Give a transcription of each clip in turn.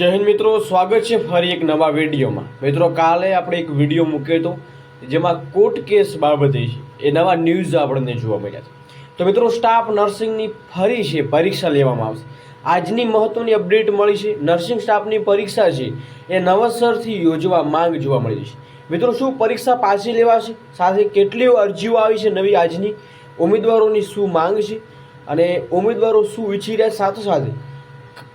જય હિન્દ મિત્રો, સ્વાગત છે ફરી એક નવા વિડીયોમાં. મિત્રો, કાલે આપણે એક વીડિયો મૂક્યો હતો જેમાં કોર્ટ કેસ બાબતે છે એ નવા ન્યૂઝ આપણને જોવા મળ્યા છે. તો મિત્રો, સ્ટાફ નર્સિંગની ફરી છે, પરીક્ષા લેવામાં આવશે. આજની મહત્વની અપડેટ મળી છે. નર્સિંગ સ્ટાફની પરીક્ષા છે, એ નવસરથી યોજવા માંગ જોવા મળી છે. મિત્રો, શું પરીક્ષા પાછી લેવાશે? સાથે કેટલી અરજીઓ આવી છે નવી આજની? ઉમેદવારોની શું માંગ છે? અને ઉમેદવારો શું ઈચ્છી રહ્યા સાથે સાથે?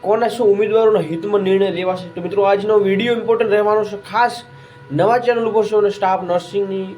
કોના શું ઉમેદવારોના હિતમાં નિર્ણય લેવાશે? તો મિત્રો, આજનો વીડિયો ઇમ્પોર્ટન્ટ રહેવાનો છે. ખાસ નવા ચેનલ ઉપર છો અને સ્ટાફ નર્સિંગની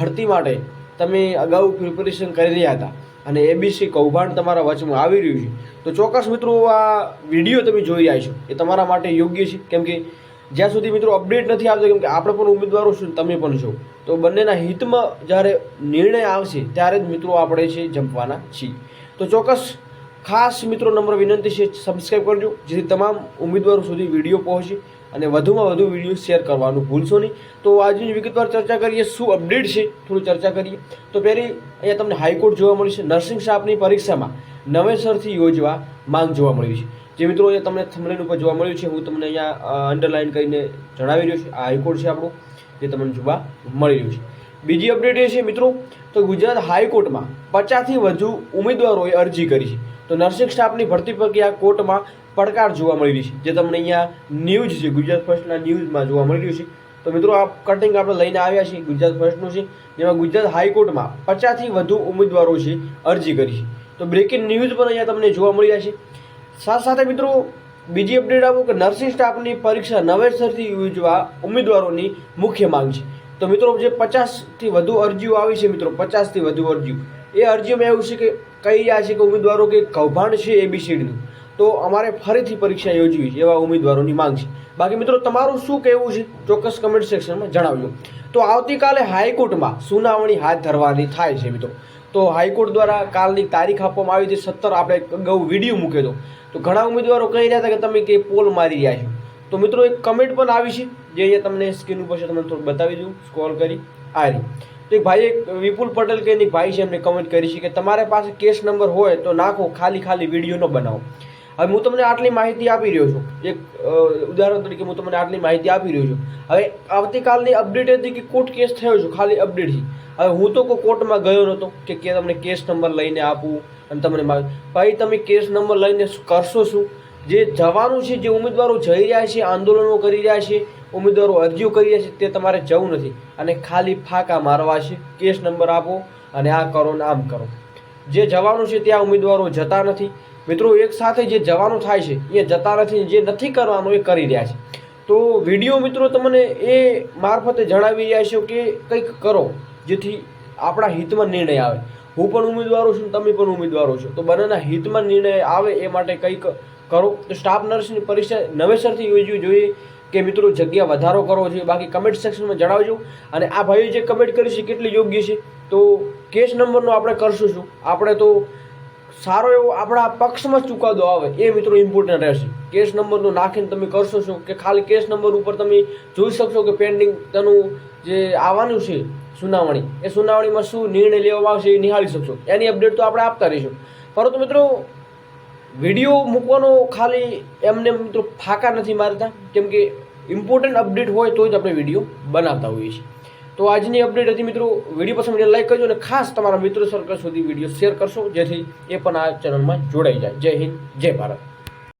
ભરતી માટે તમે અગાઉ પ્રિપેરેશન કરી રહ્યા હતા. અને એબીસી કૌભાંડ તમારા વચમાં આવી રહ્યું છે. તો ચોક્કસ મિત્રો, આ વીડિયો તમે જોઈ રહ્યા છો. એ તમારા માટે યોગ્ય છે. કેમ કે જ્યાં સુધી મિત્રો અપડેટ નથી આવતો, કેમ કે આપણે પણ ઉમેદવારો છું તમે પણ છો. તો બંનેના હિતમાં જ્યારે નિર્ણય આવશે, ત્યારે જ મિત્રો આપણે છે, જંપવાના છીએ. તો ચોક્કસ ખાસ મિત્રો નંબર વિનંતી છે સબસ્ક્રાઈબ કરજો, જેથી તમામ ઉમેદવારો સુધી વીડિયો પહોંચે અને વધુમાં વધુ વીડિયો શેર કરવાનું ભૂલશો નહીં. તો આજની વિગતવાર ચર્ચા કરીએ, શું અપડેટ છે? થોડી ચર્ચા કરીએ. તો પહેલી, અહીંયા તમને હાઈકોર્ટ જોવા મળી છે. નર્સિંગ સ્ટાફની પરીક્ષામાં નવેસરથી યોજવા માંગ જોવા મળી છે. જે મિત્રો અહીંયા તમને થમલેન ઉપર જોવા મળ્યું છે, હું તમને અહીંયા અંડરલાઇન કરીને જણાવી રહ્યો છું. આ હાઈકોર્ટ છે આપણું, જે તમને જોવા મળી રહ્યું છે. બીજી અપડેટ એ છે, મિત્રો, તો ગુજરાત હાઈકોર્ટમાં પચાસથી વધુ ઉમેદવારોએ અરજી કરી છે. તો નર્સિંગ સ્ટાફની ભરતી પ્રક્રિયા કોર્ટમાં પડકાર જોવા મળી રહી છે. જે તમને અહીંયા ન્યૂઝ છે, ગુજરાત ફર્સ્ટના ન્યૂઝમાં જોવા મળી રહ્યું છે. તો મિત્રો, આ કટિંગ આપણે લઈને આવ્યા છીએ ગુજરાત ફર્સ્ટનું છે, જેમાં ગુજરાત હાઈકોર્ટમાં પચાસથી વધુ ઉમેદવારો છે અરજી કરી છે. તો બ્રેકિંગ ન્યૂઝ પણ અહીંયા તમને જોવા મળી રહ્યા છે. સાથે સાથે મિત્રો, બીજી અપડેટ આપું કે નર્સિંગ સ્ટાફની પરીક્ષા નવેસરથી યોજવા ઉમેદવારોની મુખ્ય માંગ છે. તો મિત્રો, જે પચાસથી વધુ અરજીઓ આવી છે મિત્રો, પચાસથી વધુ અરજીઓ. એ અરજીમાં એવું છે કે કહી રહ્યા છે કે ઉમેદવારો કે કૌભાંડ છે એબીસીડીનું તો અમારે ફરીથી પરીક્ષા યોજવી છે એવા ઉમેદવારોની માંગ છે. બાકી મિત્રો, તમારું શું કહેવું છે? ચોક્કસ કમેન્ટ સેક્શનમાં જણાવજો. તો આવતીકાલે હાઈકોર્ટમાં સુનાવણી હાથ ધરવાની થાય છે મિત્રો. તો હાઈકોર્ટ દ્વારા કાલની તારીખ આપવામાં આવી હતી, સત્તર આપણે અગાઉ વીડિયો મૂક્યો હતો. તો ઘણા ઉમેદવારો કહી રહ્યા હતા કે તમે કે પોલ મારી રહ્યા છો. તો મિત્રો, એક કમેન્ટ પણ આવી છે, જે અહીંયા તમને સ્ક્રીન ઉપર છે, તમને થોડું બતાવી દઉં. સ્કોલ કરી, આ એક ભાઈ એક વિપુલ પટેલ કરીને એક ભાઈ છે એમને કમેન્ટ કરી છે કે તમારે પાસે કેસ નંબર હોય તો નાખો, ખાલી ખાલી વીડિયો ન બનાવો. હવે હું તમને આટલી માહિતી આપી રહ્યો છું. એક ઉદાહરણ તરીકે હું તમને આટલી માહિતી આપી રહ્યો છું. હવે આવતીકાલની અપડેટ હતી કે કોર્ટ કેસ થયો છે, ખાલી અપડેટ છે હવે હું તો કોઈ કોર્ટમાં ગયો નહોતો કે કે તમને કેસ નંબર લઈને આપું અને તમને ભાઈ તમે કેસ નંબર લઈને કરશો શું? જે જવાનું છે, જે ઉમેદવારો જઈ રહ્યા છે, આંદોલનો કરી રહ્યા છે ઉમેદવારો અરજીઓ કરી રહ્યા છે તે તમારે જવું નથી. અને ખાલી ફાંકા મારવા છે. કેસ નંબર આપો અને આ કરો ને આમ કરો. જે જવાનું છે ત્યાં ઉમેદવારો જતા નથી. મિત્રો, એક સાથે જે જવાનું થાય છે, એ જતા નથી. જે નથી કરવાનું, એ કરી રહ્યા છે. તો વીડિયો મિત્રો તમને એ મારફતે જણાવી રહ્યા છે કે કંઈક કરો, જેથી આપણા હિતમાં નિર્ણય આવે. હું પણ ઉમેદવારો છું તમે પણ ઉમેદવારો છો. તો બંનેના હિતમાં નિર્ણય આવે એ માટે કંઈક કરો. તો સ્ટાફ નર્સની પરીક્ષા નવેસરથી યોજવી જોઈએ કે મિત્રો જગ્યા વધારો કરવો જોઈએ. બાકી કમેન્ટ સેક્શનમાં જણાવજો. અને આ ભાઈએ જે કમેન્ટ કરી છે, કેટલી યોગ્ય છે? તો કેસ નંબરનો આપણે કરશું શું? આપણે તો સારો એવો આપણા પક્ષમાં ચુકાદો આવે. એ મિત્રો ઇમ્પોર્ટન્ટ રહેશે. કેસ નંબરનો નાખીને તમે કરશો શું? કે ખાલી કેસ નંબર ઉપર તમે જોઈ શકશો કે પેન્ડિંગ તેનું જે આવવાનું છે સુનાવણી. એ સુનાવણીમાં શું નિર્ણય લેવામાં આવશે એ નિહાળી શકશો. એની અપડેટ તો આપણે આપતા રહીશું. પરંતુ મિત્રો વીડિયો મૂકવાનો ખાલી એમને મિત્રો ફાકા નથી મારતા. કેમ કે ઇમ્પોર્ટન્ટ અપડેટ હોય તો જ આપણે વીડિયો બનાવતા હોઈએ છીએ. તો આજની અપડેટ હતી મિત્રો, વીડિયો પસંદ લાઈક કરજો અને ખાસ તમારા મિત્રો સર્કલ સુધી વીડિયો શેર કરશો, જેથી એ પણ આ ચેનલમાં જોડાઈ જાય. જય હિન્દ, જય ભારત.